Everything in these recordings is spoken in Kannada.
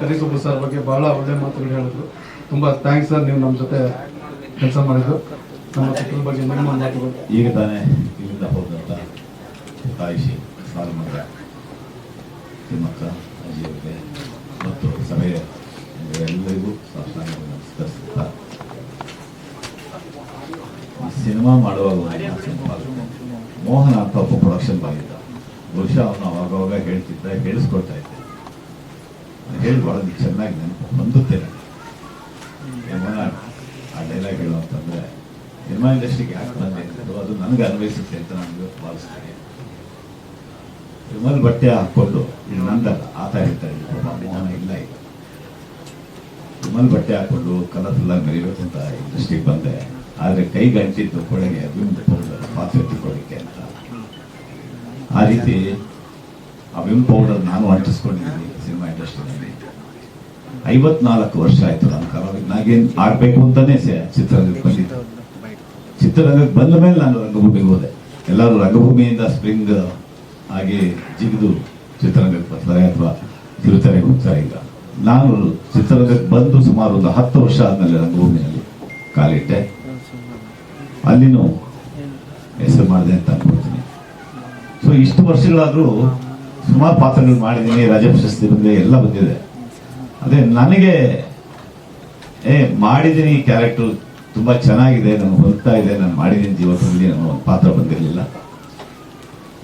ಕರಿಸುಬ್ಬು ಸರ್ ಬಗ್ಗೆ ಬಹಳ ಒಳ್ಳೆ ಮಾತುಗಳು ಹೇಳಿದ್ರು. ತುಂಬಾ ಥ್ಯಾಂಕ್ಸ್ ಸರ್, ನೀವು ನಮ್ಮ ಜೊತೆ ಕೆಲಸ ಮಾಡಿದ್ರು ನಮ್ಮ ಚಿತ್ರದ ಬಗ್ಗೆ ನಿಮ್ಮ ಮಾತುಗಳು. ಈಗ ತಾನೇ ಇಲ್ಲಿಂದ ಹೋದಂತ ತಾಯಿಶಿ, ಸಾಲಮಗ, ತಿಮ್ಮಕ್ಕ, ಅಜ್ಜಿಯವರಿಗೆ ಮತ್ತು ಸಭೆಯ ಎಲ್ಲರಿಗೂ ಸಾಷ್ಟಾಂಗ ಸಿನಿಮಾ ಮಾಡುವಾಗ ಮೋಹನ್ ಅಂತ ಒಬ್ಬ ಪ್ರೊಡಕ್ಷನ್ ಬಾಗಿದ್ದ ಬಹುಶಃ ಅವನು ಅವಾಗವಾಗ ಹೇಳ್ತಿದ್ದ, ಹೇಳಿಸ್ಕೊಳ್ತಾ ಇದ್ದೆ. ಹೇಳಿ ಭಾಳ ಚೆನ್ನಾಗಿ ನೆನಪು ಹೊಂದುತ್ತೆ ಆ ಡೈಲಾಗ್ ಹೇಳು ಅಂತಂದ್ರೆ ಸಿನಿಮಾ ಇಂಡಸ್ಟ್ರಿಗೆ ಯಾಕೆ ಬಂದೆ ಅನ್ನೋದು ಅದು ನನಗೆ ಅನ್ವಯಿಸುತ್ತೆ ಅಂತ ನನಗೆ ಭಾವಿಸ್ತೇನೆ. ವಿಮಲ್ ಬಟ್ಟೆ ಹಾಕೊಂಡು ಇದು ನಂದಲ್ಲ ಆತ ಹೇಳ್ತಾರೆ. ಮೋಹನ ಇಲ್ಲ ವಿಮಲ್ ಬಟ್ಟೆ ಹಾಕೊಂಡು ಕಲರ್ಫುಲ್ ಆಗಿ ಅಂತ ಇಂಡಸ್ಟ್ರಿಗೆ ಬಂದೆ. ಆದರೆ ಕೈ ಗಂಟಿದ್ದು ಕೊಳಗೆ ಅದು ಪಾತ್ರೆ ತಿಳ್ಕೊಳ್ಳಿಕ್ಕೆ ಅಂತ. ಆ ರೀತಿ ಆ ವಿಮ್ ಪೌಡರ್ ನಾನು ಅಂಟಿಸ್ಕೊಂಡಿದ್ದೀನಿ ಸಿನಿಮಾ ಇಂಡಸ್ಟ್ರಿನಲ್ಲಿ ಐವತ್ನಾಲ್ಕು ವರ್ಷ ಆಯ್ತು ನಾನು ಕಲಾವಿದನಾಗೇನ್ ಆಗ್ಬೇಕು ಅಂತಾನೆ ಸೆ- ಚಿತ್ರರಂಗಕ್ಕೆ ಬಂದಿದ್ದು. ಚಿತ್ರರಂಗಕ್ಕೆ ಬಂದ ಮೇಲೆ ನಾನು ರಂಗಭೂಮಿಗೆ ಹೋದೆ. ಎಲ್ಲರೂ ರಂಗಭೂಮಿಯಿಂದ ಸ್ಪ್ರಿಂಗ್, ಹಾಗೆ ಜಿಗಿದು ಚಿತ್ರರಂಗಕ್ಕೆ ಬರ್ತಾರೆ ಅಥವಾ ಕಿರುತೆರೆಗೆ ಹೋಗ್ತಾರೆ ಈಗ. ನಾನು ಚಿತ್ರರಂಗಕ್ಕೆ ಬಂದು ಸುಮಾರು ಒಂದು ಹತ್ತು ವರ್ಷ ಆದ್ಮೇಲೆ ರಂಗಭೂಮಿಯಲ್ಲಿ ಕಾಲಿಟ್ಟೆ. ಅಲ್ಲಿನೂ ಹೆಸರು ಮಾಡಿದೆ ಅಂತ ಅನ್ಕೊಳ್ತೀನಿ. ಸೊ ಇಷ್ಟು ವರ್ಷಗಳಾದರೂ ಸುಮಾರು ಪಾತ್ರಗಳು ಮಾಡಿದ್ದೀನಿ ರಾಜ ಪ್ರಶಸ್ತಿ ಬಂದಿದೆ, ಎಲ್ಲ ಬಂದಿದೆ. ಅದೇ, ನನಗೆ, ಏ, ಮಾಡಿದ್ದೀನಿ ಕ್ಯಾರೆಕ್ಟರ್ ತುಂಬ ಚೆನ್ನಾಗಿದೆ, ನಾನು ಹೊಲ್ತಾ ಇದೆ, ನಾನು ಮಾಡಿದ್ದೀನಿ ಜೀವನದಲ್ಲಿ, ನಾನು ಒಂದು ಪಾತ್ರ ಬಂದಿರಲಿಲ್ಲ.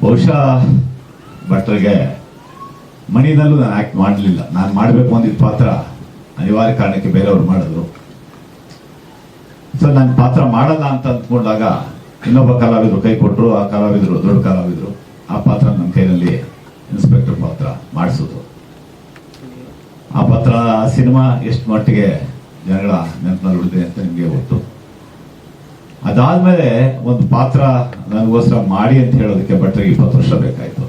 ಬಹುಶಃ ಭಟ್ರಿಗೆ ಮಣಿನಲ್ಲೂ ನಾನು ಆ್ಯಕ್ಟ್ ಮಾಡಲಿಲ್ಲ. ನಾನು ಮಾಡಬೇಕು ಅಂದಿದ್ದ ಪಾತ್ರ ಅನಿವಾರ್ಯ ಕಾರಣಕ್ಕೆ ಬೇರೆಯವ್ರು ಮಾಡಿದ್ರು. ಸೊ ನಾನು ಪಾತ್ರ ಮಾಡಲ್ಲ ಅಂತ ಅಂದ್ಕೊಂಡಾಗ ಇನ್ನೊಬ್ಬ ಕಲಾವಿದರು ಕೈ ಕೊಟ್ಟರು, ಆ ಕಲಾವಿದರು ದೊಡ್ಡ ಕಲಾವಿದರು, ಆ ಪಾತ್ರ ನನ್ನ ಕೈನಲ್ಲಿ ಇನ್ಸ್ಪೆಕ್ಟರ್ ಪಾತ್ರ ಮಾಡಿಸೋದು. ಆ ಪಾತ್ರ ಆ ಸಿನಿಮಾ ಎಷ್ಟು ಮಟ್ಟಿಗೆ ಜನಗಳ ನೆನಪಿನಲ್ಲಿ ಉಳಿದೆ ಅಂತ ನಿಮಗೆ ಗೊತ್ತು. ಅದಾದ್ಮೇಲೆ ಒಂದು ಪಾತ್ರ ನನಗೋಸ್ಕರ ಮಾಡಿ ಅಂತ ಹೇಳೋದಕ್ಕೆ ಭಟ್ರಿಗೆ ಇಪ್ಪತ್ತು ವರ್ಷ ಬೇಕಾಯ್ತು.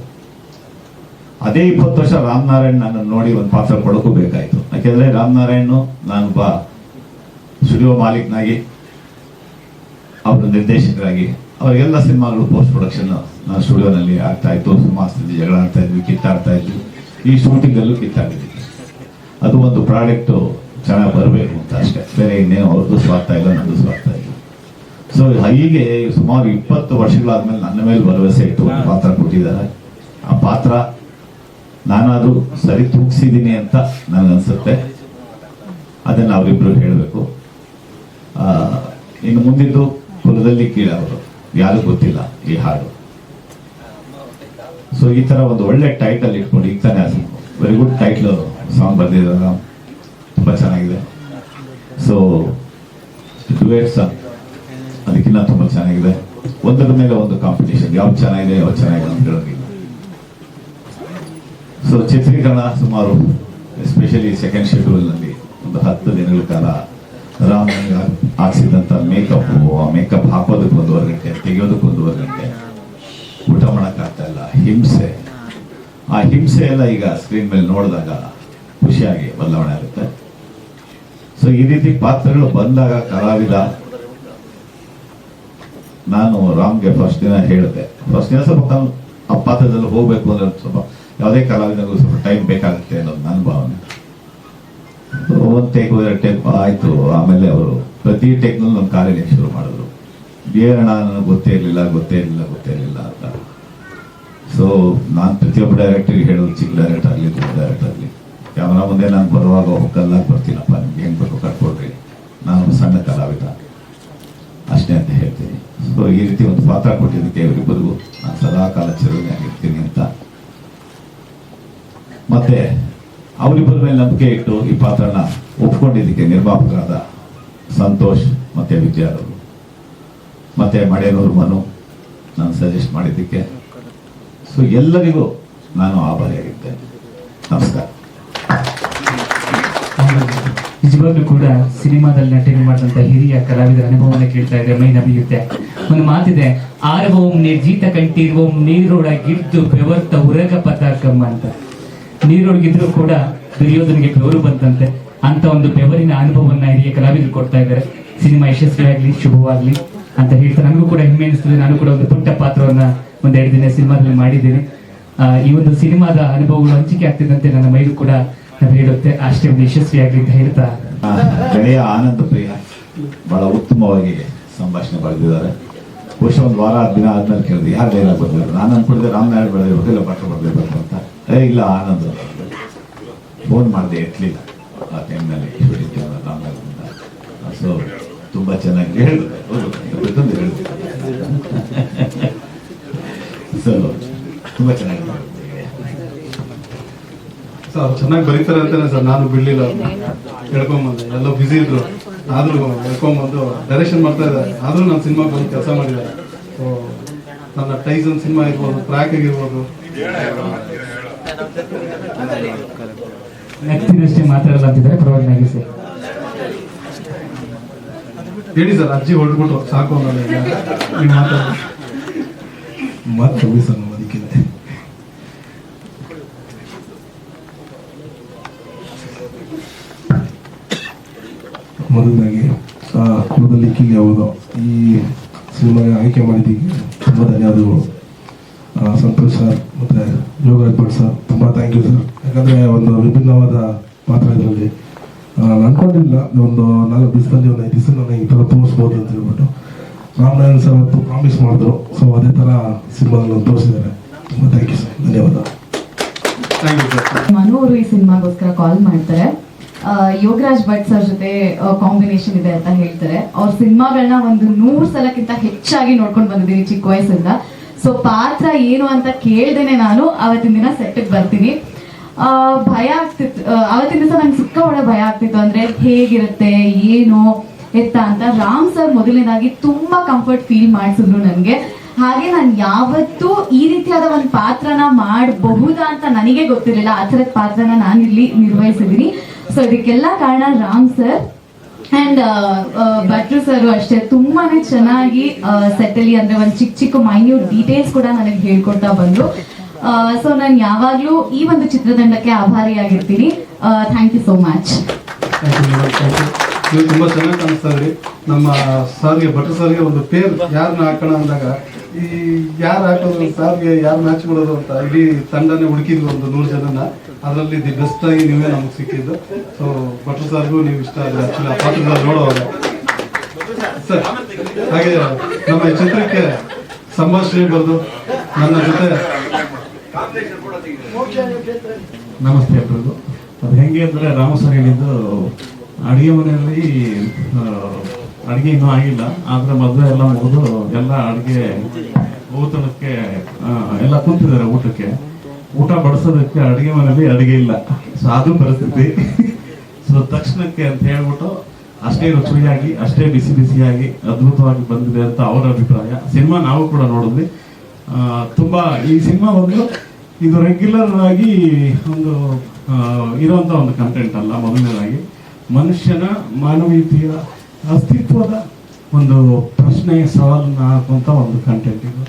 ಅದೇ ಇಪ್ಪತ್ತು ವರ್ಷ ರಾಮನಾರಾಯಣ್ ನನ್ನನ್ನು ನೋಡಿ ಒಂದು ಪಾತ್ರ ಕೊಡೋಕ್ಕೂ ಬೇಕಾಯ್ತು. ಯಾಕೆಂದ್ರೆ ರಾಮನಾರಾಯಣ್ ನಾನೊಬ್ಬ ಸ್ಟುಡಿಯೋ ಮಾಲೀಕ್ನಾಗಿ, ಅವರ ನಿರ್ದೇಶಕರಾಗಿ, ಅವರಿಗೆಲ್ಲ ಸಿನಿಮಾಗಳು ಪೋಸ್ಟ್ ಪ್ರೊಡಕ್ಷನ್ ನಾನು ಸ್ಟುಡಿಯೋನಲ್ಲಿ ಆಗ್ತಾ ಇತ್ತು ಸುಮಾರು ಜಗಳ ಆಡ್ತಾ ಇದ್ವಿ, ಕಿತ್ತಾಡ್ತಾ ಇದ್ವಿ. ಈ ಶೂಟಿಂಗಲ್ಲೂ ಕಿತ್ತಾಡಿದ್ವಿ ಅದು ಒಂದು ಪ್ರಾಡಕ್ಟ್ ಚೆನ್ನಾಗಿ ಬರಬೇಕು ಅಂತ ಅಷ್ಟೇ. ಬೇರೆ ಇನ್ನೇನು ಅವ್ರದ್ದು ಸ್ವಾರ್ಥ ಇಲ್ಲ ನನ್ನದು ಸ್ವಾರ್ಥ ಇಲ್ಲ. ಸೊ ಹೀಗೆ ಸುಮಾರು ಇಪ್ಪತ್ತು ವರ್ಷಗಳಾದ್ಮೇಲೆ ನನ್ನ ಮೇಲೆ ಭರವಸೆ ಇಟ್ಟು ಒಂದು ಪಾತ್ರ ಕೊಟ್ಟಿದ್ದಾರೆ. ಆ ಪಾತ್ರ ನಾನಾದರೂ ಸರಿ ತೂಗಿಸಿದ್ದೀನಿ ಅಂತ ನನಗನ್ಸುತ್ತೆ ಅದನ್ನು ಅವರಿಬ್ರು ಹೇಳಬೇಕು. ಇನ್ನು ಮುಂದಿದ್ದು ಕುಲದಲ್ಲಿ ಕೀಳ ಅವರು. ಯಾರು ಗೊತ್ತಿಲ್ಲ ಈ ಹಾಡು. ಸೊ ಈ ತರ ಒಂದು ಒಳ್ಳೆ ಟೈಟಲ್ ಇಟ್ಕೊಂಡು ಈಗ ತಾನೇ ವೆರಿ ಗುಡ್ ಟೈಟ್ಲ್ ಸಾಂಗ್ ಬರ್ದಿದ್ದಾರೆ ತುಂಬ ಚೆನ್ನಾಗಿದೆ. ಸೊ ಡುಯೆಟ್ ಸಾಂಗ್ ಅದಕ್ಕಿಂತ ತುಂಬ ಚೆನ್ನಾಗಿದೆ. ಒಂದರ ಮೇಲೆ ಒಂದು ಕಾಂಪಿಟೇಷನ್ ಯಾವ್ದು ಚೆನ್ನಾಗಿದೆ ಯಾವ್ದು ಚೆನ್ನಾಗಿದೆ ಅಂತ ಹೇಳೋದಿಲ್ಲ. ಸೊ ಚಿತ್ರೀಕರಣ ಸುಮಾರು ಎಸ್ಪೆಷಲಿ ಸೆಕೆಂಡ್ ಶೆಡ್ಯೂಲ್ನಲ್ಲಿ ಒಂದು ಹತ್ತು ದಿನಗಳ ಕಾಲ ರಾಮ್ ಹಾಕ್ಸಿದಂತ ಮೇಕಪ್ ಆ ಮೇಕಪ್ ಹಾಕೋದಕ್ಕೆ ಒಂದೂವರೆ ಗಂಟೆ, ತೆಗೆಯೋದಕ್ಕೆ ಒಂದೂವರೆ ಗಂಟೆ. ಊಟ ಮಾಡೋಕ್ಕಾಗ್ತಾ ಇಲ್ಲ, ಹಿಂಸೆ. ಆ ಹಿಂಸೆ ಎಲ್ಲ ಈಗ ಸ್ಕ್ರೀನ್ ಮೇಲೆ ನೋಡಿದಾಗ ಖುಷಿಯಾಗಿ ಬದಲಾವಣೆ ಆಗುತ್ತೆ. ಸೊ ಈ ರೀತಿ ಪಾತ್ರಗಳು ಬಂದಾಗ ಕಲಾವಿದ, ನಾನು ರಾಮ್ಗೆ ಫಸ್ಟ್ ದಿನ ಹೇಳಿದೆ. ಫಸ್ಟ್ ದಿನ ಸ್ವಲ್ಪ ಆ ಪಾತ್ರದಲ್ಲಿ ಹೋಗ್ಬೇಕು ಅಂದ್ರೆ ಸ್ವಲ್ಪ ಯಾವುದೇ ಕಲಾವಿದನಿಗೂ ಸ್ವಲ್ಪ ಟೈಮ್ ಬೇಕಾಗುತ್ತೆ ಅನ್ನೋದು ನನ್ನ ಭಾವನೆ. ಒಂದು ಟೇಕ್ ಹೋದ್ರೆ ಟೇಕ್ ಆಯ್ತು. ಆಮೇಲೆ ಅವರು ಪ್ರತಿ ಟೇಕ್ನಲ್ಲಿ ನಮ್ಮ ಕಾರ್ಯ ಶುರು ಮಾಡಿದ್ರು. ಬೇರಣ ನನಗೆ ಗೊತ್ತೇ ಇರಲಿಲ್ಲ ಗೊತ್ತೇ ಇರಲಿಲ್ಲ ಗೊತ್ತೇ ಇರಲಿಲ್ಲ ಅಂತ. ಸೊ ನಾನು ಪ್ರತಿಯೊಬ್ಬ ಡೈರೆಕ್ಟರ್ಗೆ ಹೇಳೋದು ಚಿಕ್ಕ ಡೈರೆಕ್ಟರ್ ಆಗಲಿ, ದೊಡ್ಡ ಡೈರೆಕ್ಟರ್ ಆಗಲಿ. ಕ್ಯಾಮ್ರಾ ಮುಂದೆ ನಾನು ಬರುವಾಗ ಹೊಕ್ಕಲ್ಲಾಗಿ ಬರ್ತೀನಪ್ಪ, ನಿಮ್ಗೆ ಹೆಂಗ್ ಬೇಕು ಕಟ್ಕೊಡ್ರಿ ನಾನು ಸಣ್ಣ ಕಲಾವಿದ. ಅಷ್ಟೇ ಅಂತ ಹೇಳ್ತೀನಿ. ಸೊ ಈ ರೀತಿ ಒಂದು ಪಾತ್ರ ಕೊಟ್ಟಿದ್ದಕ್ಕೆ ಇವರಿಬ್ಬರಿಗೂ ನಾನು ಸದಾ ಕಾಲ ಚಿರಋಣಿಯಾಗಿರ್ತೀನಿ ಅಂತ. ಮತ್ತೆ, ಅವರಿಬ್ಬರ ಮೇಲೆ ನಂಬಿಕೆ ಇಟ್ಟು ಈ ಪಾತ್ರನ ಒಪ್ಕೊಂಡಿದ್ದಕ್ಕೆ ನಿರ್ಮಾಪಕರಾದ ಸಂತೋಷ್ ಮತ್ತೆ ವಿದ್ಯಾರವರು ಮತ್ತೆ ಮಡೇನೂರು ಮನು ನಾನು ಸಜೆಸ್ಟ್ ಮಾಡಿದ್ದಕ್ಕೆ. ಸೊ ಎಲ್ಲರಿಗೂ ನಾನು ಆಭಾರಿಯಾಗಿದ್ದೇನೆ. ನಮಸ್ಕಾರ. ನಿಜವಾಗ್ಲೂ ಕೂಡ ಸಿನಿಮಾದಲ್ಲಿ ನಟನೆ ಮಾಡಿದಂತ ಹಿರಿಯ ಕಲಾವಿದರ ಅನುಭವನ ಕೇಳ್ತಾ ಇದ್ರೆ ಮೈ ನಮಿಯುತ್ತೆ ಒಂದು ಮಾತಿದೆ, ಆರ್ವೋಂ ನಿರ್ಜೀತ ನೀರೋಡ ನೀರೊಳಗಿದ್ದು ಬೆವರ್ತ ಉರಗ ಪತಾಕಮ್ಮ ಅಂತ. ನೀರೊಳಗಿದ್ರು ಕೂಡ ದುರ್ಯೋಧನಿಗೆ ಬೆವರು ಬಂತಂತೆ. ಅಂತ ಒಂದು ಬೆವರಿನ ಅನುಭವವನ್ನ ಹಿರಿಯ ಕಲಾವಿದರು ಕೊಡ್ತಾ ಇದ್ದಾರೆ. ಸಿನಿಮಾ ಯಶಸ್ವಿಯಾಗ್ಲಿ, ಶುಭವಾಗ್ಲಿ ಅಂತ ಹೇಳ್ತಾರೆ. ನನಗೂ ಕೂಡ ಹೆಮ್ಮೆ ಅನಿಸ್ತದೆ. ನಾನು ಕೂಡ ಒಂದು ಪುಟ್ಟ ಪಾತ್ರವನ್ನ ಒಂದೆರಡು ದಿನ ಸಿನಿಮಾದಲ್ಲಿ ಮಾಡಿದ್ದೇನೆ. ಈ ಒಂದು ಸಿನಿಮಾದ ಅನುಭವಗಳು ಹಂಚಿಕೆ ಆಗ್ತಿದ್ದಂತೆ ನನ್ನ ಮೈಲು ಕೂಡ ಅದು ಹೇಳುತ್ತೆ. ಅಷ್ಟೇ ಒಂದು ಯಶಸ್ವಿಯಾಗಲಿ ಹೇಳ್ತಾ. ಆನಂದ ಪ್ರಿಯ ಬಹಳ ಉತ್ತಮವಾಗಿ ಸಂಭಾಷಣೆ ಬರೆದಿದ್ದಾರೆ ಬಹುಶಃ ಒಂದು ವಾರ, ದಿನ ಆದ್ಮೇಲೆ ಕೇಳಿದೆ, ಯಾರು ಡೈಲಾಗ್ ಬರ್ಬೇಕು? ನಾನು ಅನ್ಕೊಂಡಿದ್ದೆ ರಾಮನಾರಾಯಣ ಬರೆದಿರ್ಬೇಕು ಇಲ್ಲ ಪಾಠ ಬರೆದಿರ್ಬೇಕು ಅಂತ. ಏ, ಇಲ್ಲ, ಆನಂದ ಫೋನ್ ಮಾಡಿದೆ ಎತ್ತಲಿಲ್ಲ ಆ ಟೈಮ್ನಲ್ಲಿ ರಾಮನಾರಾಯಣದಿಂದ ಸೊ ತುಂಬ ಚೆನ್ನಾಗಿ ಹೇಳಿದೆ ಹೇಳಿದ್ರು ಸೊ ತುಂಬ ಚೆನ್ನಾಗಿ ಬರೆದಿದ್ದಾರೆ. ಸರ್ ಅವ್ರು ಚೆನ್ನಾಗಿ ಬರೀತಾರೆ ಅಂತಾನೆ ಸರ್ ನಾನು ಬಿಡ್ಲಿಲ್ಲ ಹೇಳ್ಕೊಂಬಂದೆ. ಎಲ್ಲ ಬ್ಯುಸಿ ಇದ್ರು. ಆದ್ರೂ ಹೇಳ್ಕೊಂಬಂದು ಡೈರೆಕ್ಷನ್ ಮಾಡ್ತಾ ಇದ್ದಾರೆ. ಆದ್ರೂ ನನ್ನ ಸಿನಿಮಾ ಬಂದು ಕೆಲಸ ಮಾಡಿದ್ದಾರೆ. ಸೊ ನನ್ನ ಟೈಸನ್ ಸಿನಿಮಾ ಇರ್ಬೋದು ಟ್ರ್ಯಾಕ್ ಆಗಿರ್ಬೋದು ನಗ್ತಿನಷ್ಟೇ ಮಾತಾಡಲ್ಲ ಅಂತಿದ್ದಾರೆ ಸರ್. ಹೇಳಿ ಸರ್ ಅಜ್ಜಿ ಹೊರಟ್ಬಿಟ್ರು ಸಾಕು ಅನ್ನೋದು ಮಾತಾಡಿ ಮಾತು ಕಮ್ಮಿ ಸರ್ ನಮ್ಮ ಆ ಮೊದಲು ಕಿಲ್ ಯಾವುದು, ಈ ಸಿನಿಮಾಗೆ ಆಯ್ಕೆ ಮಾಡಿದ್ದಕ್ಕೆ ತುಂಬ ಧನ್ಯವಾದಗಳು. ಸಂತೋಷ್ ಸರ್ ಮತ್ತು ಯೋಗರಾಜ್ ಭಟ್ ಸರ್, ತುಂಬ ಥ್ಯಾಂಕ್ ಯು ಸರ್. ಯಾಕಂದರೆ ಒಂದು ವಿಭಿನ್ನವಾದ ಪಾತ್ರ ಇದರಲ್ಲಿ. ನಾನು ಅನ್ಕೊಂಡಿಲ್ಲ, ಒಂದು ನಾಲ್ಕು ದಿವಸದಲ್ಲಿ ಒಂದು ಐದು ದಿವಸ ನನಗೆ ಈ ಥರ ತೋರಿಸ್ಬೋದು ಅಂತ ಹೇಳ್ಬಿಟ್ಟು. ರಾಮನಾರಾಯಣ್ ಸರ್ ಅವತ್ತು ಪ್ರಾಮಿಸ್ ಮಾಡಿದ್ರು ಸೊ ಅದೇ ಥರ ಸಿನಿಮಾದಲ್ಲಿ ತೋರಿಸಿದ್ದಾರೆ. ತುಂಬ ಥ್ಯಾಂಕ್ ಯು ಸರ್, ಧನ್ಯವಾದ. ಥ್ಯಾಂಕ್ ಯು ಸರ್ ಮನು ಅವರು ಈ ಸಿನಿಮಾಗೋಸ್ಕರ ಕಾಲ್ ಮಾಡ್ತಾರೆ. ಯೋಗರಾಜ್ ಭಟ್ ಸರ್ ಜೊತೆ ಕಾಂಬಿನೇಷನ್ ಇದೆ ಅಂತ ಹೇಳ್ತಾರೆ. ಅವ್ರ ಸಿನಿಮಾಗಳನ್ನ ಒಂದು ನೂರು ಸಲಕ್ಕಿಂತ ಹೆಚ್ಚಾಗಿ ನೋಡ್ಕೊಂಡು ಬಂದಿದ್ದೀನಿ ಚಿಕ್ಕ ವಯಸ್ಸಿಂದ. ಸೊ ಪಾತ್ರ ಏನು ಅಂತ ಕೇಳ್ದೇನೆ ನಾನು. ಅವತ್ತಿನ ದಿನ ಸೆಟ್ಟಿಗೆ ಬರ್ತೀನಿ. ಆ, ಭಯ ಆಗ್ತಿತ್ತು. ಅವತ್ತಿನ ದಿವಸ ನಂಗೆ ಸಿಕ್ಕಾಪಟ್ಟೆ ಭಯ ಆಗ್ತಿತ್ತು. ಅಂದ್ರೆ ಹೇಗಿರುತ್ತೆ ಏನು ಎತ್ತ ಅಂತ ರಾಮ್ ಸರ್ ಮೊದಲನೇದಾಗಿ ತುಂಬಾ ಕಂಫರ್ಟ್ ಫೀಲ್ ಮಾಡಿಸಿದ್ರು ನನಗೆ. ಹಾಗೆ ನಾನು ಯಾವತ್ತೂ ಈ ರೀತಿಯಾದ ಒಂದು ಪಾತ್ರನ ಮಾಡಬಹುದಾ ಅಂತ ನನಗೆ ಗೊತ್ತಿರಲಿಲ್ಲ. ಆ ಥರದ ಪಾತ್ರನ ನಾನಿಲ್ಲಿ ನಿರ್ವಹಿಸಿದ್ದೀನಿ. ಸೊ ಇದಕ್ಕೆಲ್ಲ ಕಾರಣ ರಾಮ್ ಸರ್ ಅಂಡ್ ಭಟ್ರು ಸರ್ ಅಷ್ಟೇ. ತುಂಬಾನೇ ಚೆನ್ನಾಗಿ ಸೆಟಲಿ ಅಂದ್ರೆ ಒಂದು ಚಿಕ್ಕ ಚಿಕ್ಕ ಮೈನ್ಯೂಟ್ ಡೀಟೇಲ್ಸ್ ಕೂಡ ನನಗೆ ಹೇಳ್ಕೊಡ್ತಾ ಬಂದ್ರು. ಸೊ ನಾನು ಯಾವಾಗ್ಲೂ ಈ ಒಂದು ಚಿತ್ರತಂಡಕ್ಕೆ ಆಭಾರಿಯಾಗಿರ್ತೀನಿ. ಥ್ಯಾಂಕ್ ಯು ಸೋ ಮಚ್ ನೀವು ತುಂಬ ಚೆನ್ನಾಗಿ ಕಾಣಿಸ್ತಾ ಇದ್ರಿ ನಮ್ಮ ಸರ್ಗೆ, ಭಟ್ರು ಸರ್ಗೆ ಒಂದು ಪೇರ್ ಯಾರನ್ನ ಹಾಕೋಣ ಅಂದಾಗ, ಈ ಯಾರು ಹಾಕೋದು, ಸರ್ಗೆ ಯಾರು ಮ್ಯಾಚ್ ಮಾಡೋದು ಅಂತ ಇಡೀ ತಂಡನೇ ಹುಡುಕಿದ್ವಿ ಒಂದು ನೂರು ಜನನ. ಅದರಲ್ಲಿ ದಿ ಬೆಸ್ಟ್ ಆಗಿ ನೀವೇ ನಮಗೆ ಸಿಕ್ಕಿದ್ದು. ಸೊ ಭಟ್ರು ಸರ್ಗೂ ನೀವು ಇಷ್ಟ ಆದ್ರೆ ಆಕ್ಚುಲಿ ಆ ಪಾತ್ರ ನೋಡೋವಾಗ. ಸರ್, ಹಾಗೆ ನಮ್ಮ ಈ ಚಿತ್ರಕ್ಕೆ ಸಂಭಾಷಣೆ ಬರೆದು ನನ್ನ ಜೊತೆ ನಮಸ್ತೆ ಎಲ್ರಿಗೂ ಅದು ಹೆಂಗೆ ಅಂದರೆ ರಾಮಸರ್ ಹೇಳಿದ್ದು ಅಡುಗೆ ಮನೆಯಲ್ಲಿ ಅಡುಗೆ ಇನ್ನೂ ಆಗಿಲ್ಲ. ಆದರೆ ಮದುವೆ ಎಲ್ಲ ಮುಗಿದು ಎಲ್ಲ ಅಡುಗೆ ಊತನಕ್ಕೆ ಎಲ್ಲ ಕೂತಿದ್ದಾರೆ ಊಟಕ್ಕೆ. ಊಟ ಬಡಿಸೋದಕ್ಕೆ ಅಡುಗೆ ಮನೆಯಲ್ಲಿ ಅಡುಗೆ ಇಲ್ಲ. ಸೊ ಅದು ಪರಿಸ್ಥಿತಿ. ಸೊ ತಕ್ಷಣಕ್ಕೆ ಅಂತ ಹೇಳ್ಬಿಟ್ಟು ಅಷ್ಟೇ ರುಚಿಯಾಗಿ, ಅಷ್ಟೇ ಬಿಸಿ ಬಿಸಿಯಾಗಿ ಅದ್ಭುತವಾಗಿ ಬಂದಿದೆ ಅಂತ ಅವರ ಅಭಿಪ್ರಾಯ. ಸಿನಿಮಾ ನಾವು ಕೂಡ ನೋಡಿದ್ವಿ. ತುಂಬಾ ಈ ಸಿನಿಮಾ ಒಂದು ಇದು ರೆಗ್ಯುಲರ್ ಆಗಿ ಒಂದು ಇರೋಂಥ ಒಂದು ಕಂಟೆಂಟ್ ಅಲ್ಲ, ಮೊದಲನೇದಾಗಿ. ಮನುಷ್ಯನ ಮಾನವೀಯತೆಯ ಅಸ್ತಿತ್ವದ ಒಂದು ಪ್ರಶ್ನೆ ಸವಾಲನ್ನ ಹಾಕುವಂತ ಒಂದು ಕಂಟೆಂಟ್ ಇದು.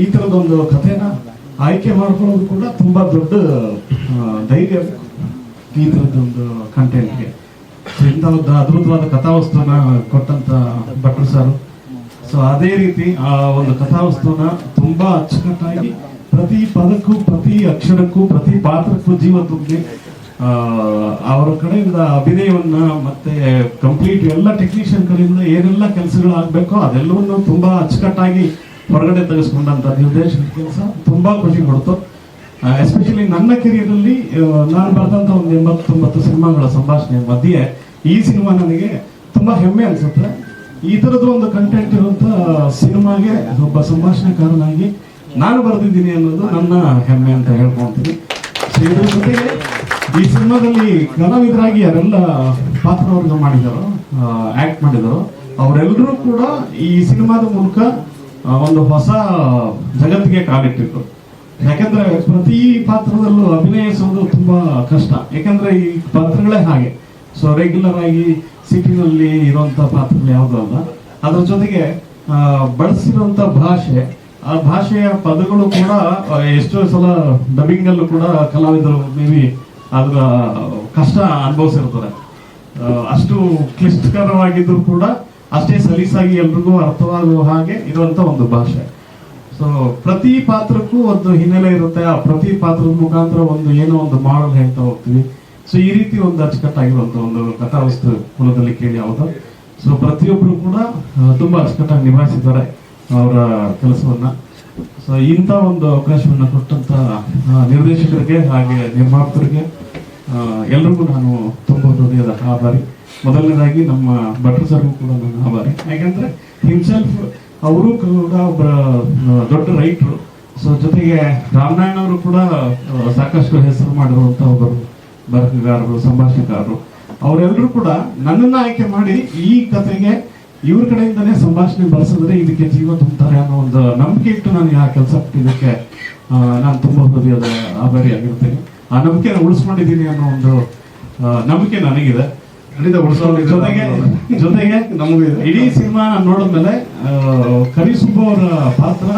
ಈ ತರದೊಂದು ಕಥೆನ ಆಯ್ಕೆ ಮಾಡ್ಕೊಳ್ಳೋದು ಕೂಡ ತುಂಬಾ ದೊಡ್ಡ ಧೈರ್ಯ. ಈ ತರದೊಂದು ಕಂಟೆಂಟ್ಗೆ ಒಂದು ಅದ್ಭುತವಾದ ಕಥಾವಸ್ತುನ ಕೊಟ್ಟಂತ ಭಟ್ರು ಸರ್ ಸೊ ಅದೇ ರೀತಿ ಆ ಒಂದು ಕಥಾವಸ್ತುನ ತುಂಬಾ ಅಚ್ಚುಕಟ್ಟಾಗಿ ಪ್ರತಿ ಪದಕ್ಕೂ ಪ್ರತಿ ಅಕ್ಷರಕ್ಕೂ ಪ್ರತಿ ಪಾತ್ರಕ್ಕೂ ಜೀವ ತುಂಬಿ ಆ, ಅವರ ಕಡೆಯಿಂದ ಅಭಿನಯವನ್ನ ಮತ್ತೆ ಕಂಪ್ಲೀಟ್ ಎಲ್ಲ ಟೆಕ್ನಿಷಿಯನ್ ಕಡೆಯಿಂದ ಏನೆಲ್ಲ ಕೆಲಸಗಳು ಆಗ್ಬೇಕೋ ಅದೆಲ್ಲವನ್ನು ತುಂಬಾ ಅಚ್ಚುಕಟ್ಟಾಗಿ ಹೊರಗಡೆ ತೆಗೆಸ್ಕೊಂಡಂತ ನಿರ್ದೇಶನ ಕೆಲಸ ತುಂಬಾ ಖುಷಿ ಕೊಡ್ತು. ಎಸ್ಪೆಷಲಿ ನನ್ನ ಕೆರಿಯರಲ್ಲಿ ನಾನು ಬರೆದಂತ ಒಂದು ಎಂಬತ್ತೊಂಬತ್ತು ಸಿನಿಮಾಗಳ ಸಂಭಾಷಣೆ ಮಧ್ಯೆ ಈ ಸಿನಿಮಾ ನನಗೆ ತುಂಬಾ ಹೆಮ್ಮೆ ಅನ್ಸುತ್ತೆ. ಈ ತರದ ಒಂದು ಕಂಟೆಂಟ್ ಇರುವಂತ ಸಿನಿಮಾಗೆ ಒಬ್ಬ ಸಂಭಾಷಣೆಕಾರನಾಗಿ ನಾನು ಬರೆದಿದ್ದೀನಿ ಅನ್ನೋದು ನನ್ನ ಹೆಮ್ಮೆ ಅಂತ ಹೇಳ್ಕೊಂತೀನಿ ಸೊ ಜೊತೆಗೆ ಈ ಸಿನಿಮಾದಲ್ಲಿ ಕಲಾವಿದರಾಗಿ ಅವರೆಲ್ಲ ಪಾತ್ರವರ್ಗ ಮಾಡಿದರು ಆಕ್ಟ್ ಮಾಡಿದರು, ಅವರೆಲ್ಲರೂ ಕೂಡ ಈ ಸಿನಿಮಾದ ಮೂಲಕ ಒಂದು ಹೊಸ ಜಗತ್ತಿಗೆ ಕಾಲಿಟ್ಟಿತ್ತು. ಯಾಕೆಂದ್ರೆ ಪ್ರತಿ ಪಾತ್ರದಲ್ಲೂ ಅಭಿನಯಿಸುವುದು ತುಂಬಾ ಕಷ್ಟ. ಯಾಕಂದ್ರೆ ಈ ಪಾತ್ರಗಳೇ ಹಾಗೆ. ಸೊ ರೆಗ್ಯುಲರ್ ಆಗಿ ಸಿಟಿನಲ್ಲಿ ಇರುವಂತ ಪಾತ್ರಗಳು ಯಾವುದು ಅಲ್ಲ. ಅದ್ರ ಜೊತೆಗೆ ಬಳಸಿರುವಂತ ಭಾಷೆ, ಆ ಭಾಷೆಯ ಪದಗಳು ಕೂಡ ಎಷ್ಟೋ ಸಲ ಡಬ್ಬಿಂಗ್ ಅಲ್ಲೂ ಕೂಡ ಕಲಾವಿದರು ಮೇಬಿ ಅದರ ಕಷ್ಟ ಅನುಭವಿಸಿರ್ತಾರೆ. ಅಷ್ಟು ಕ್ಲಿಷ್ಟಕರವಾಗಿದ್ರು ಕೂಡ ಅಷ್ಟೇ ಸಲೀಸಾಗಿ ಎಲ್ರಿಗೂ ಅರ್ಥವಾಗುವ ಹಾಗೆ ಇರುವಂತ ಒಂದು ಭಾಷೆ. ಸೊ ಪ್ರತಿ ಪಾತ್ರಕ್ಕೂ ಒಂದು ಹಿನ್ನೆಲೆ ಇರುತ್ತೆ. ಆ ಪ್ರತಿ ಪಾತ್ರದ ಮುಖಾಂತರ ಒಂದು ಏನೋ ಒಂದು ಮಾಡಲ್ ಹೇಳ್ತಾ ಹೋಗ್ತೀವಿ. ಸೊ ಈ ರೀತಿ ಒಂದು ಅಚ್ಚುಕಟ್ಟಾಗಿರುವಂತ ಒಂದು ಕಥಾವಸ್ತು ಕುಲದಲ್ಲಿ ಕೇಳಿ ಯಾವುದು. ಸೊ ಪ್ರತಿಯೊಬ್ಬರು ಕೂಡ ತುಂಬಾ ಅಚ್ಚುಕಟ್ಟಾಗಿ ನಿಭಾಯಿಸಿದ್ದಾರೆ ಅವರ ಕೆಲಸವನ್ನ. ಸೊ ಇಂಥ ಒಂದು ಅವಕಾಶವನ್ನ ಕೊಟ್ಟಂತ ನಿರ್ದೇಶಕರಿಗೆ ಹಾಗೆ ನಿರ್ಮಾಪಕರಿಗೆ ಎಲ್ರಿಗೂ ನಾನು ತುಂಬ ಹೃದಯದ ಆಭಾರಿ. ಮೊದಲನೇದಾಗಿ ನಮ್ಮ ಭಟ್ರು ಸರ್ಗೂ ಕೂಡ ನನ್ನ ಆಭಾರಿ. ಯಾಕಂದ್ರೆ ಹಿಮ್ಸೆಲ್ಫ್ ಅವರು ಕೂಡ ಒಬ್ಬ ದೊಡ್ಡ ರೈಟ್ರು. ಸೊ ಜೊತೆಗೆ ರಾಮನಾರಾಯಣ ಅವರು ಕೂಡ ಸಾಕಷ್ಟು ಹೆಸರು ಮಾಡಿರುವಂತ ಒಬ್ಬರು ಬರಹಗಾರರು ಸಂಭಾಷಣೆಗಾರರು ಅವರೆಲ್ಲರೂ ಕೂಡ ನನ್ನನ್ನು ಆಯ್ಕೆ ಮಾಡಿ ಈ ಕಥೆಗೆ ಇವ್ರ ಕಡೆಯಿಂದನೇ ಸಂಭಾಷಣೆ ಬಳಸಿದ್ರೆ ಇದಕ್ಕೆ ಜೀವ ತುಂಬುತ್ತಾರೆ ಅನ್ನೋ ಒಂದು ನಂಬಿಕೆ ಇಟ್ಟು ನಾನು ಆ ಕೆಲಸ ಇದಕ್ಕೆ ನಾನು ತುಂಬಾ ಹೃದಯದ ಆಭಾರಿಯಾಗಿರ್ತೇನೆ ಆ ನಂಬಿಕೆನ ಉಳಿಸ್ಕೊಂಡಿದ್ದೀನಿ ಅನ್ನೋ ಒಂದು ನಂಬಿಕೆ ನನಗಿದೆ? ಜೊತೆಗೆ ಜೊತೆಗೆ ನಮಗೂ ಇದೆ. ಇಡೀ ಸಿನಿಮಾ ನೋಡಿದ್ಮೇಲೆ ಕವಿ ಕರಿಸುಬ್ಬು ಅವರ ಪಾತ್ರ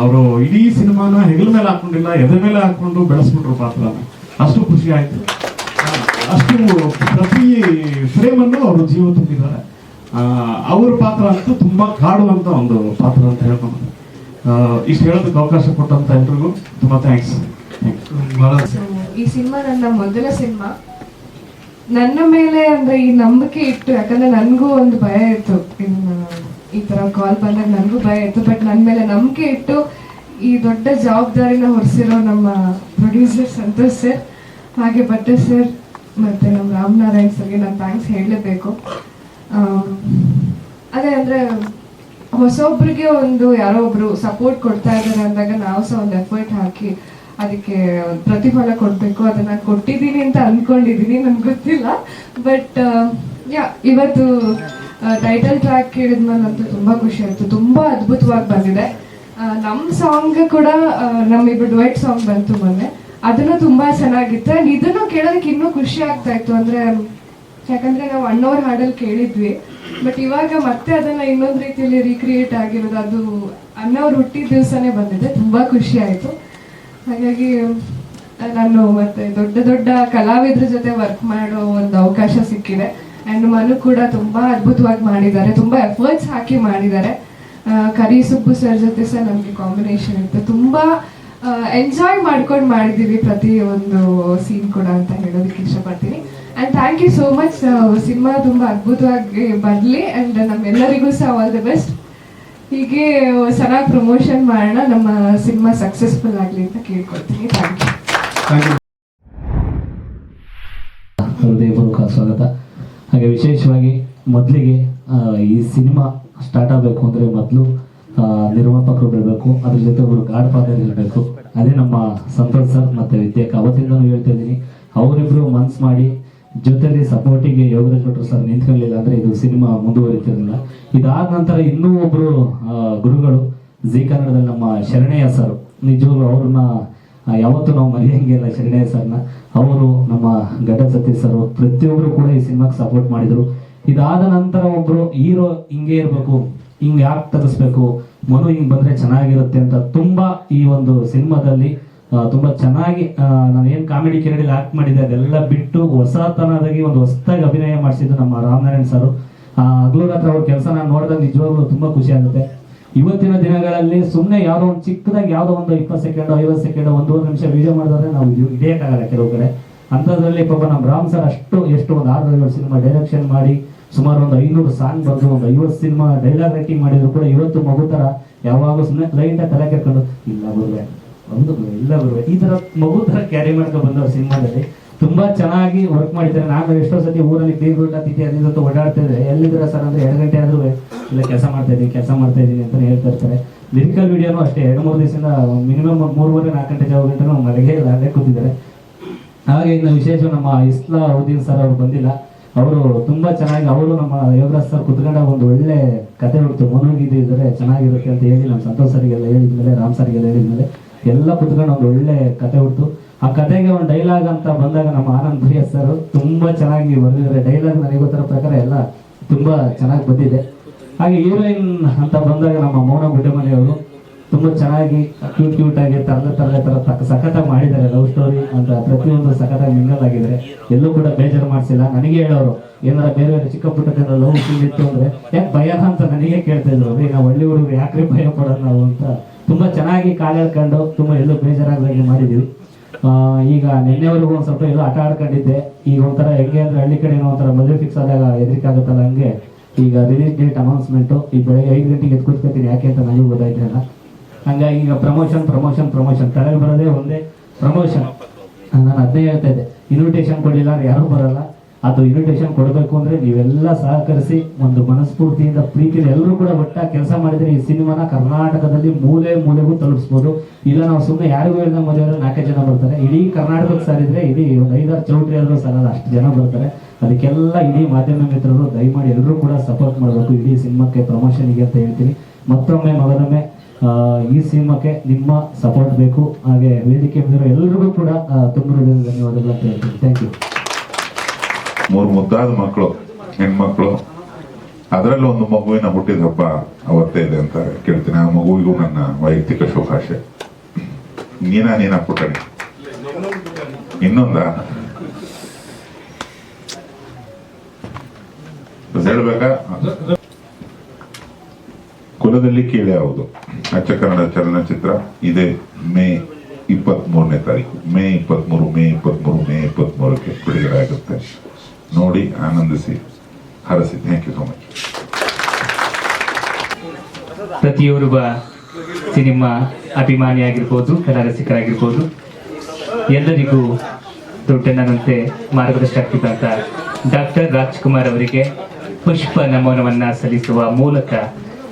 ಅವರು ಇಡೀ ಸಿನಿಮಾನ ಹೆಗಲ ಮೇಲೆ ಹಾಕೊಂಡಿಲ್ಲ ಎದೆ ಮೇಲೆ ಹಾಕೊಂಡು ಬೆಳೆಸ್ಬಿಟ್ರು ಪಾತ್ರ. ಅಷ್ಟು ಖುಷಿ ಆಯ್ತು. ಅಷ್ಟು ಪ್ರತಿ ಫ್ರೇಮ್ ಅನ್ನು ಅವರು ಜೀವ ತುಂಬಿದ್ದಾರೆ. ಆ, ಅವ್ರ ಪಾತ್ರ ಅಂತೂ ತುಂಬಾ ಕಾಡುವಂತ ಒಂದು ಪಾತ್ರ ಅಂತ ಹೇಳ್ಕೊಂಡು ಇಷ್ಟು ಹೇಳೋದಕ್ಕೆ ಅವಕಾಶ ಕೊಟ್ಟಂತ ಎಲ್ರಿಗೂ ತುಂಬಾ ಥ್ಯಾಂಕ್ಸ್ ಬಹಳ ಈ ಸಿನಿಮಾ ನನ್ನ ಮೊದಲ ಸಿನಿಮಾ. ನನ್ನ ಮೇಲೆ ಅಂದ್ರೆ ಈ ನಂಬಿಕೆ ಇಟ್ಟು, ಯಾಕಂದ್ರೆ ನನಗೂ ಒಂದು ಭಯ ಇತ್ತು. ಈ ತರ ಕಾಲ್ ಬಂದಾಗ ನನಗೂ ಭಯ ಇತ್ತು. ಬಟ್ ನನ್ನ ಮೇಲೆ ನಂಬಿಕೆ ಇಟ್ಟು ಈ ದೊಡ್ಡ ಜವಾಬ್ದಾರಿನ ಹೊರಿಸಿರೋ ನಮ್ಮ ಪ್ರೊಡ್ಯೂಸರ್ ಸಂತೋಷ್ ಸರ್ ಹಾಗೆ ಭಟ್ಟ ಸರ್ ಮತ್ತೆ ನಮ್ಮ ರಾಮನಾರಾಯಣ್ ಸರ್ಗೆ ನಾನು ಥ್ಯಾಂಕ್ಸ್ ಹೇಳಲೇಬೇಕು. ಅದೇ ಅಂದ್ರೆ ಹೊಸೊಬ್ರಿಗೆ ಒಂದು ಯಾರೋ ಒಬ್ರು ಸಪೋರ್ಟ್ ಕೊಡ್ತಾ ಇದ್ದಾರೆ ಅಂದಾಗ ನಾವು ಸಹ ಒಂದು ಎಫರ್ಟ್ ಹಾಕಿ ಅದಕ್ಕೆ ಪ್ರತಿಫಲ ಕೊಡ್ಬೇಕು, ಅದನ್ನ ಕೊಟ್ಟಿದ್ದೀನಿ ಅಂತ ಅನ್ಕೊಂಡಿದೀನಿ ನನ್ಗೆ ಗೊತ್ತಿಲ್ಲ. ಬಟ್ ಯಾ ಇವತ್ತು ಟೈಟಲ್ ಟ್ರ್ಯಾಕ್ ಕೇಳಿದ್ಮೇಲೆ ಅಂತೂ ತುಂಬಾ ಖುಷಿ ಆಯ್ತು. ತುಂಬಾ ಅದ್ಭುತವಾಗಿ ಬಂದಿದೆ. ನಮ್ಮ ನಮ್ ಸಾಂಗ್ ಕೂಡ ನಮ್ಮಿಬ್ಬರು ಡುವೆಟ್ ಸಾಂಗ್ ಬಂತು ಮೊನ್ನೆ. ಅದನ್ನು ತುಂಬಾ ಚೆನ್ನಾಗಿತ್ತು. ಅಂಡ್ ಇದನ್ನು ಕೇಳೋದಕ್ಕೆ ಇನ್ನೂ ಖುಷಿ ಆಗ್ತಾ ಇತ್ತು. ಅಂದ್ರೆ, ಯಾಕಂದ್ರೆ ನಾವು ಅಣ್ಣವ್ರ ಹಾಡಲ್ಲಿ ಕೇಳಿದ್ವಿ. ಬಟ್ ಇವಾಗ ಮತ್ತೆ ಅದನ್ನ ಇನ್ನೊಂದು ರೀತಿಯಲ್ಲಿ ರೀಕ್ರಿಯೇಟ್ ಆಗಿರೋದು, ಅದು ಅಣ್ಣವ್ರು ಹುಟ್ಟಿದ ದಿವಸನೇ ಬಂದಿದೆ. ತುಂಬಾ ಖುಷಿ ಆಯ್ತು. ಹಾಗಾಗಿ ನಾನು ಮತ್ತೆ ದೊಡ್ಡ ದೊಡ್ಡ ಕಲಾವಿದರ ಜೊತೆ ವರ್ಕ್ ಮಾಡೋ ಒಂದು ಅವಕಾಶ ಸಿಕ್ಕಿದೆ. ಆ್ಯಂಡ್ ಮನು ಕೂಡ ತುಂಬಾ ಅದ್ಭುತವಾಗಿ ಮಾಡಿದ್ದಾರೆ. ತುಂಬ ಎಫರ್ಟ್ಸ್ ಹಾಕಿ ಮಾಡಿದ್ದಾರೆ. ಕರಿ ಸುಬ್ಬು ಸರ್ ಜೊತೆ ಸಹ ನಮಗೆ ಕಾಂಬಿನೇಷನ್ ಇತ್ತು. ತುಂಬ ಎಂಜಾಯ್ ಮಾಡ್ಕೊಂಡು ಮಾಡಿದ್ದೀವಿ ಪ್ರತಿ ಒಂದು ಸೀನ್ ಕೂಡ ಅಂತ ಹೇಳೋದಕ್ಕೆ ಇಷ್ಟಪಡ್ತೀನಿ. And thank you so much cinema ತುಂಬಾ ಅದ್ಭುತವಾಗಿ ಬರಲಿ. ಅಂಡ್ ನಮ್ಮೆಲ್ಲರಿಗೂ ಸಹ ಆಲ್ ದಿ ಬೆಸ್ಟ್ ಹೀಗೆ ಚೆನ್ನಾಗಿ ಪ್ರಮೋಷನ್ ಮಾಡೋಣ, ನಮ್ಮ ಸಿನಿಮಾ ಸಕ್ಸಸ್ಫುಲ್ ಆಗಲಿ ಅಂತ ಕೇಳ್ಕೊಳ್ತೀನಿ. ಥ್ಯಾಂಕ್ ಯು ಹೃದಯಪೂರ್ವಕ ಸ್ವಾಗತ. ಹಾಗೆ ವಿಶೇಷವಾಗಿ ಮೊದಲಿಗೆ ಈ ಸಿನಿಮಾ ಸ್ಟಾರ್ಟ್ ಆಗಬೇಕು ಅಂದರೆ ಮೊದಲು ನಿರ್ಮಾಪಕರು ಬರಬೇಕು, ಅದ್ರ ಜೊತೆ ಒಬ್ಬರು ಗಾಡ್ ಫಾದರ್ ಇರಬೇಕು. ಅದೇ ನಮ್ಮ ಸಂತೋಷ್ ಸರ್ ಮತ್ತು ವಿದ್ಯಾಕ್ ಅವತ್ತಿಂದನೂ ಹೇಳ್ತಾ ಇದ್ದೀನಿ. ಅವರಿಬ್ರು ಮನ್ಸು ಮಾಡಿ ಜೊತೆಲಿ ಸಪೋರ್ಟಿಗೆ ಯೋಗರಾಜ್ ಭಟ್ರು ಸರ್ ನಿಂತ್ಕೊಳ್ಳಿಲ್ಲ ಅಂದ್ರೆ ಇದು ಸಿನಿಮಾ ಮುಂದುವರಿತಿರಲಿಲ್ಲ ಇದಾದ ನಂತರ ಇನ್ನೂ ಒಬ್ರು ಗುರುಗಳು ಜಿ ಕನ್ನಡದಲ್ಲಿ ನಮ್ಮ ಶರಣಯ್ಯ ಸರ್ ನಿಜವಾಗ್ಲೂ ಅವ್ರನ್ನ ಯಾವತ್ತು ನಾವು ಮರೆಯಂಗಿಲ್ಲ ಶರಣಯ್ಯ ಸರ್ನ ಅವರು ನಮ್ಮ ಗಡ್ಡ ಸತೀಶ್ ಸರ್ ಪ್ರತಿಯೊಬ್ರು ಕೂಡ ಈ ಸಿನಿಮಾಗೆ ಸಪೋರ್ಟ್ ಮಾಡಿದ್ರು. ಇದಾದ ನಂತರ ಒಬ್ರು, ಹೀರೋ ಹಿಂಗೆ ಇರಬೇಕು, ಹಿಂಗ್ ಯಾಕೆ ತರಿಸ್ಬೇಕು, ಮನು ಹಿಂಗ್ ಬಂದ್ರೆ ಚೆನ್ನಾಗಿರುತ್ತೆ ಅಂತ ತುಂಬಾ ಈ ಒಂದು ಸಿನಿಮಾದಲ್ಲಿ ತುಂಬಾ ಚೆನ್ನಾಗಿ ನಾನು ಏನ್ ಕಾಮಿಡಿ ಕೆರಡಿಲಿ ಆಕ್ಟ್ ಮಾಡಿದ್ದೆ, ಅದೆಲ್ಲ ಬಿಟ್ಟು ಹೊಸತನದಾಗಿ ಒಂದು ಹೊಸದಾಗಿ ಅಭಿನಯ ಮಾಡಿಸಿದ್ದು ನಮ್ಮ ರಾಮನಾರಾಯಣ್ ಸರ್. ಅಗ್ಲೂರ್ ಹತ್ರ ಅವ್ರ ಕೆಲಸ ನಾನು ನೋಡಿದಾಗ ನಿಜವಾಗ್ಲೂ ತುಂಬಾ ಖುಷಿ ಆಗುತ್ತೆ. ಇವತ್ತಿನ ದಿನಗಳಲ್ಲಿ ಸುಮ್ಮನೆ ಯಾವ್ದೋ ಒಂದು ಚಿಕ್ಕದಾಗಿ ಯಾವ್ದೋ ಒಂದು ಇಪ್ಪತ್ತು ಸೆಕೆಂಡ್ ಐವತ್ತು ಸೆಕೆಂಡ್ ಒಂದೂವರೆ ನಿಮಿಷ ವಿಡಿಯೋ ಮಾಡಿದ್ರೆ ನಾವು ಹಿಡಿಯಕ್ಕಾಗಲ್ಲ ಕೆಲವು ಕಡೆ. ಅಂಥದ್ರಲ್ಲಿ ಪಾಪ ನಮ್ಮ ರಾಮ್ ಸರ್ ಅಷ್ಟು, ಎಷ್ಟು ಒಂದು ಆರು ಐವತ್ತು ಸಿನಿಮಾ ಡೈರೆಕ್ಷನ್ ಮಾಡಿ, ಸುಮಾರು ಒಂದು ಐನೂರು ಸಾಂಗ್ ಬಂದು, ಒಂದು ಐವತ್ತು ಸಿನಿಮಾ ಡೈಲಾಗ್ ರೈಟಿಂಗ್ ಮಾಡಿದ್ರು ಕೂಡ ಇವತ್ತು ಮಗು ತರ ಯಾವಾಗಲೂ ಸುಮ್ಮನೆ ಲೈಟಾಗಿ ತಲೆ ಕೆರ್ಕೊಂಡು, ಇಲ್ಲ ಬರುವೆ ಒಂದು ಎಲ್ಲ ಬರುವ ಈ ತರ ಮಗು ತರ ಕ್ಯಾರಿ ಮಾಡ್ಕೊಂಡು ಬಂದವ್ರು ಸಿನಿಮಾದಲ್ಲಿ. ತುಂಬಾ ಚೆನ್ನಾಗಿ ವರ್ಕ್ ಮಾಡಿದ್ದಾರೆ. ನಾನು ಎಷ್ಟೋ ಸತಿ ಊರಲ್ಲಿ ಬೀಗ್ರುಡ್ಡ ತಿಥಿ ಅದ್ರ ಜೊತೆ ಓಡಾಡ್ತಾ ಇದ್ರೆ ಎಲ್ಲಿದ್ದೀರಾ ಸರ್ ಅಂದ್ರೆ ಎರಡು ಗಂಟೆ ಆದ್ರೂ ಇಲ್ಲ, ಕೆಲಸ ಮಾಡ್ತಾ ಇದ್ದೀನಿ, ಕೆಲಸ ಮಾಡ್ತಾ ಇದ್ದೀನಿ ಅಂತ ಹೇಳ್ತಾ ಇರ್ತಾರೆ. ಲಿರಿಕಲ್ ವಿಡಿಯೋನು ಅಷ್ಟೇ. ಎರಡು, ಮೂರು ದಿವಸದಿಂದ ಮಿನಿಮಮ್ ಮೂರುವರೆ, ನಾಲ್ಕು ಗಂಟೆ ಜಾವ ಗಂಟೆ ಮಲಗೇ ಇಲ್ಲ ಅಲ್ಲೇ ಕೂತಿದ್ದಾರೆ. ಹಾಗೆ ಇನ್ನು ವಿಶೇಷ ನಮ್ಮ ಇಸ್ಲಾ ಉದ್ದೀನ್ ಸರ್ ಅವರು ಬಂದಿಲ್ಲ. ಅವರು ತುಂಬಾ ಚೆನ್ನಾಗಿ, ಅವರು ನಮ್ಮ ಯೋಗರಾಜ್ ಸರ್ ಕುತ್ಕೊಂಡಾಗ ಒಂದು ಒಳ್ಳೆ ಕತೆ ಹುಡ್ತು ಮನೋಗಿದ್ದು ಇದ್ರೆ ಚೆನ್ನಾಗಿರುತ್ತೆ ಅಂತ ಹೇಳಿ ನಮ್ಮ ಸಂತೋಷ್ ಸರಿಗೆಲ್ಲ ಹೇಳಿದ್ಮೇಲೆ, ರಾಮ್ ಸರ್ಗೆಲ್ಲ ಹೇಳಿದ್ಮೇಲೆ. ಎಲ್ಲ ಕುತ್ಕೊಂಡು ಒಂದು ಒಳ್ಳೆ ಕತೆ ಹುಟ್ಟು ಆ ಕತೆಗೆ ಒಂದು ಡೈಲಾಗ್ ಅಂತ ಬಂದಾಗ ನಮ್ಮ ಆನಂದ್ ಪ್ರಿಯ ಸರ್ ತುಂಬಾ ಚೆನ್ನಾಗಿ ಬರೆದಿದ್ದಾರೆ. ಡೈಲಾಗ್ ನನಗೆ ಗೊತ್ತಿರೋ ಪ್ರಕಾರ ಎಲ್ಲ ತುಂಬಾ ಚೆನ್ನಾಗಿ ಬಂದಿದೆ. ಹಾಗೆ ಹೀರೋಯಿನ್ ಅಂತ ಬಂದಾಗ ನಮ್ಮ ಮೌನ ಗುಡ್ಡೆಮನೆಯವರು ತುಂಬಾ ಚೆನ್ನಾಗಿ ಕ್ಯೂಟ್ ಕ್ಯೂಟ್ ಆಗಿ ತರಲೆ ತರಲೆ ತರ ತಕ್ಕ ಮಾಡಿದ್ದಾರೆ ಲವ್ ಸ್ಟೋರಿ ಅಂತ. ಪ್ರತಿಯೊಂದು ಸಖತ್ತಾಗಿ ಮಿಂಗಲ್ ಆಗಿದ್ದಾರೆ ಎಲ್ಲೂ ಕೂಡ ಬೇಜಾರು ಮಾಡಿಸಿಲ್ಲ. ನನಗೆ ಹೇಳೋರು, ಏನಾರ ಬೇರೆ ಬೇರೆ ಚಿಕ್ಕ ಪುಟ್ಟಕ್ಕೆಲ್ಲ ಲವ್ ಫೀಲ್ ಇತ್ತು ಅಂದ್ರೆ, ಯಾಕೆ ಭಯ ಅಂತ ನನಗೆ ಕೇಳ್ತಾ ಇದ್ರು. ಈಗ ನಾವು ಹಳ್ಳಿ ಹುಡುಗರು ಯಾಕ್ರಿ ಭಯ ಪಡೋದು ನಾವು ಅಂತ ತುಂಬಾ ಚೆನ್ನಾಗಿ ಕಾಲ ತುಂಬಾ ಎಲ್ಲೂ ಬೇಜಾರಾಗದಾಗೆ ಮಾಡಿದ್ದೀವಿ ಈಗ ನಿನ್ನೆವರೆಗೂ ಒಂದು ಸ್ವಲ್ಪ ಎಲ್ಲೋ ಆಟ ಆಡ್ಕೊಂಡಿದ್ದೆ. ಈಗ ಒಂಥರ ಹೆಂಗೆ ಅಂದರೆ ಹಳ್ಳಿ ಕಡೆ ಏನೋ ಒಂಥರ ಮದುವೆ ಫಿಕ್ಸ್ ಆದಾಗ ಹೆದರಿಕೆ ಆಗುತ್ತಲ್ಲ ಹಂಗೆ. ಈಗ ರಿಲೀಸ್ ಡೇಟ್ ಅನೌನ್ಸ್ಮೆಂಟ್ ಈ ಬೆಳಗ್ಗೆ ಐದು ಗಂಟೆಗೆ ಎದ್ದು ಯಾಕೆ ಅಂತ ನನಗೆ ಗೊತ್ತಾಯ್ತಿರಲ್ಲ. ಹಂಗಾಗಿ ಈಗ ಪ್ರಮೋಷನ್ ಪ್ರಮೋಷನ್ ಪ್ರಮೋಷನ್ ತಲೆಗೆ ಬರೋದೇ ಒಂದೇ ಪ್ರಮೋಷನ್ ನಾನು ಅದನ್ನೇ ಹೇಳ್ತಾ ಇದ್ದೆ. ಇನ್ವಿಟೇಷನ್ ಕೊಡಲಿಲ್ಲ ಯಾರು ಬರಲ್ಲ. ಅದು ಇನ್ವಿಟೇಷನ್ ಕೊಡಬೇಕು ಅಂದ್ರೆ ನೀವೆಲ್ಲ ಸಹಕರಿಸಿ ಒಂದು ಮನಸ್ಫೂರ್ತಿಯಿಂದ ಪ್ರೀತಿಯಲ್ಲಿ ಎಲ್ಲರೂ ಕೂಡ ಒಟ್ಟಾಗಿ ಕೆಲಸ ಮಾಡಿದ್ರೆ ಈ ಸಿನಿಮಾನ ಕರ್ನಾಟಕದಲ್ಲಿ ಮೂಲೆ ಮೂಲೆಗೂ ತಲುಪಿಸ್ಬೋದು. ಇಲ್ಲ ನಾವು ಸುಮ್ಮನೆ ಯಾರಿಗೂ ಹೇಳಿದ ಮದುವೆ ನಾಲ್ಕೈದು ಜನ ಬರ್ತಾರೆ. ಇಡೀ ಕರ್ನಾಟಕಕ್ಕೆ ಸಾರಿದ್ರೆ ಇಡೀ ಒಂದು ಐದಾರು ಚೌಟ್ರಿ ಆದ್ರೂ ಸಾರಲ್ಲ ಅಷ್ಟು ಜನ ಬರ್ತಾರೆ. ಅದಕ್ಕೆಲ್ಲ ಇಡೀ ಮಾಧ್ಯಮ ಮಿತ್ರರು ದಯಮಾಡಿ ಎಲ್ಲರೂ ಕೂಡ ಸಪೋರ್ಟ್ ಮಾಡಬೇಕು. ಇಡೀ ಸಿನಿಮಾಕ್ಕೆ ಪ್ರಮೋಷನ್ಗೆ ಅಂತ ಹೇಳ್ತೀನಿ. ಮತ್ತೊಮ್ಮೆ ಮಗದೊಮ್ಮೆ ಈ ಸಿನಿಮಾಕ್ಕೆ ನಿಮ್ಮ ಸಪೋರ್ಟ್ ಬೇಕು. ಹಾಗೆ ವೇದಿಕೆ ಮಿತ್ರರು ಎಲ್ಲರಿಗೂ ಕೂಡ ತುಂಬ ಧನ್ಯವಾದಗಳು ಅಂತ ಹೇಳ್ತೀನಿ. ಥ್ಯಾಂಕ್ ಯು ಮೂರು ಮುದ್ದಾದ ಮಕ್ಕಳು ಹೆಣ್ಮಕ್ಳು. ಅದರಲ್ಲಿ ಒಂದು ಮಗುವಿನ ಹುಟ್ಟಿದ ಹಬ್ಬ ಅವತ್ತೇ ಇದೆ ಅಂತ ಕೇಳ್ತೀನಿ. ಆ ಮಗುವಿಗೂ ನನ್ನ ವೈಯಕ್ತಿಕ ಶುಭಾಶಯ. ನೀನ ನೀನ ಪುಟ್ಟಣಿ. ಇನ್ನೊಂದ? ಹೇಳ್ಬೇಕಾ? ಕುಲದಲ್ಲಿ ಕೇಳಿ ಯಾವುದು? ಅಚ್ಚ ಕನ್ನಡ ಚಲನಚಿತ್ರ. ಇದೇ ಮೇ ಇಪ್ಪತ್ತ್ ಮೂರನೇ ತಾರೀಕು. ಮೇ ಇಪ್ಪತ್ತ್ಮೂರು ಮೇ ಇಪ್ಪತ್ತ್ಮೂರು ಮೇ ಇಪ್ಪತ್ತ್ಮೂರಕ್ಕೆ ಬಿಡುಗಡೆ ಆಗುತ್ತೆ ನೋಡಿ ಆನಂದಿಸಿ, ಹರಸಿ. ಥ್ಯಾಂಕ್ ಯು ಸೋ ಮಚ್ ಪ್ರತಿಯೊಬ್ಬ ಸಿನಿಮಾ ಅಭಿಮಾನಿಯಾಗಿರ್ಬೋದು ಕಲಾ ರಸಿಕರಾಗಿರ್ಬೋದು ಎಲ್ಲರಿಗೂ ದೊಡ್ಡನಂತೆ ಮಾರ್ಗದರ್ಶಕ ಡಾಕ್ಟರ್ ರಾಜ್ಕುಮಾರ್ ಅವರಿಗೆ ಪುಷ್ಪ ನಮನವನ್ನ ಸಲ್ಲಿಸುವ ಮೂಲಕ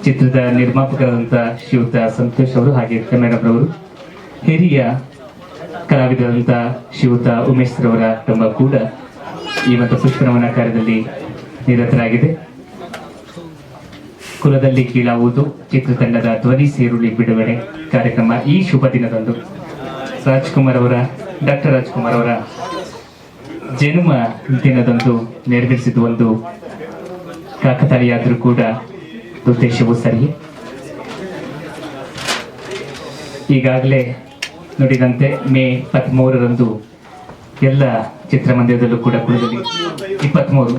ಚಿತ್ರದ ನಿರ್ಮಾಪಕರಾದಂಥ ಶ್ರೀಯುತ ಸಂತೋಷ್ ಅವರು ಹಾಗೆ ಕನ್ನಡರವರು ಹಿರಿಯ ಕಲಾವಿದರಾದಂಥ ಶ್ರೀಯುತ ಉಮೇಶ್ ರವರ ತಮ್ಮ ಕೂಡ ಈ ಒಂದು ಪುಷ್ಪ ನಮನ ಕಾರ್ಯದಲ್ಲಿ ನಿರತರಾಗಿದೆ. ಕುಲದಲ್ಲಿ ಕೀಳಾವುದು ಚಿತ್ರತಂಡದ ಧ್ವನಿ ಸೇರುಳಿ ಬಿಡುಗಡೆ ಕಾರ್ಯಕ್ರಮ ಈ ಶುಭ ದಿನದಂದು. ರಾಜ್ಕುಮಾರ್ ಅವರ, ಡಾಕ್ಟರ್ ರಾಜ್ಕುಮಾರ್ ಅವರ ಜನ್ಮ ದಿನದಂದು ನೆರವೇರಿಸಿದ ಒಂದು ಕಾಕತಾಳಿಯಾದರೂ ಕೂಡ ಉದ್ದೇಶವೂ ಸರಿ ಈಗಾಗಲೇ ನುಡಿದಂತೆ ಮೇ ಇಪ್ಪತ್ತ್ಮೂರರಂದು ಎಲ್ಲ ಚಿತ್ರಮಂದಿರದಲ್ಲೂ ಕೂಡ ಕುಲದಲ್ಲಿ ಇಪ್ಪತ್ತ್ಮೂರು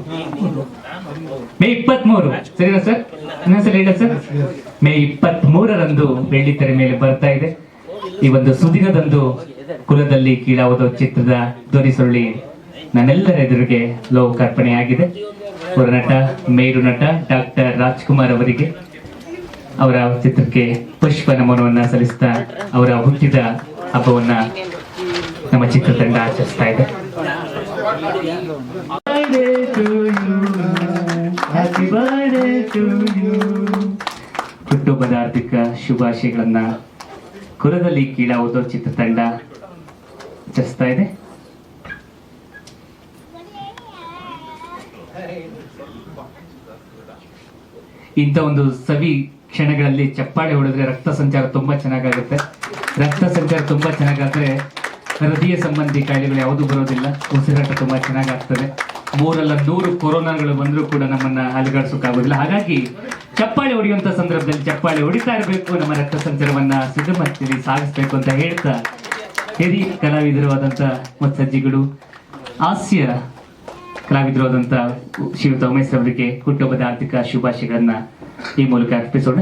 ಮೇ ಇಪ್ಪತ್ಮೂರು. ಸರಿನಾ ಸರ್? ಇನ್ನೊಂದ್ಸಲ ಹೇಳ ಸರ್. ಮೇ ಇಪ್ಪತ್ತ್ ಮೂರರಂದು ಬೆಳ್ಳಿ ತೆರೆ ಮೇಲೆ ಬರ್ತಾ ಇದೆ. ಈ ಒಂದು ಸುದಿನದಂದು ಕುಲದಲ್ಲಿ ಕೀಳಾವುದೋ ಚಿತ್ರದ ಧ್ವನಿ ನನ್ನೆಲ್ಲರ ಎದುರಿಗೆ ಲೋಕಾರ್ಪಣೆಯಾಗಿದೆ. ನಟ, ಮೇರು ನಟ ಡಾಕ್ಟರ್ ರಾಜ್ಕುಮಾರ್ ಅವರಿಗೆ ಅವರ ಚಿತ್ರಕ್ಕೆ ಪುಷ್ಪ ನಮನವನ್ನ ಸಲ್ಲಿಸ್ತಾ ಅವರ ಹುಟ್ಟಿದ ಹಬ್ಬವನ್ನ ನಮ್ಮ ಚಿತ್ರತಂಡ ಆಚರಿಸ್ತಾ ಇದೆ. ಹುಟ್ಟುಹಬ್ಬದ ಹಾರ್ದಿಕ ಶುಭಾಶಯಗಳನ್ನ ಕುಲದಲ್ಲಿ ಓದೋ ಚಿತ್ರತಂಡ ಚಸ್ತಾ ಇದೆ. ಇಂಥ ಒಂದು ಸವಿ ಕ್ಷಣಗಳಲ್ಲಿ ಚಪ್ಪಾಳೆ ಹೊಡೆದ್ರೆ ರಕ್ತ ಸಂಚಾರ ತುಂಬಾ ಚೆನ್ನಾಗಾಗುತ್ತೆ. ರಕ್ತ ಸಂಚಾರ ತುಂಬಾ ಚೆನ್ನಾಗಾದ್ರೆ ಹೃದಯ ಸಂಬಂಧಿ ಕಾಯಿಲೆಗಳು ಯಾವುದು ಬರೋದಿಲ್ಲ. ಉಸಿರಾಟ ತುಂಬಾ ಚೆನ್ನಾಗಾಗ್ತದೆ. ಮೂರಲ್ಲ ನೂರು ಕೊರೋನಾಗಳು ಬಂದರೂ ಕೂಡ ನಮ್ಮನ್ನ ಅಲುಗಾಡಿಸೋಕ್ಕಾಗೋದಿಲ್ಲ. ಹಾಗಾಗಿ ಚಪ್ಪಾಳೆ ಹೊಡೆಯುವಂತ ಸಂದರ್ಭದಲ್ಲಿ ಚಪ್ಪಾಳೆ ಹೊಡಿತಾ ಇರಬೇಕು. ನಮ್ಮ ರಕ್ತ ಸಂಚಾರವನ್ನ ಸಿದ್ಧಮತ್ತಿಲಿ ಸಾಗಿಸ್ಬೇಕು ಅಂತ ಹೇಳ್ತಾ ಹಿರಿಯ ಕಲಾವಿದರು ಆದಂತ ಮುತ್ಸಜ್ಜಿಗಳು, ಹಾಸ್ಯ ಕಲಾವಿದರು ಆದಂತ ಶ್ರೀಯುತ ಉಮೇಶ್ ಅವರಿಗೆ ಕುಟುಂಬದ ಆರ್ಥಿಕ ಶುಭಾಶಯಗಳನ್ನ ಈ ಮೂಲಕ ಅರ್ಪಿಸೋಣ.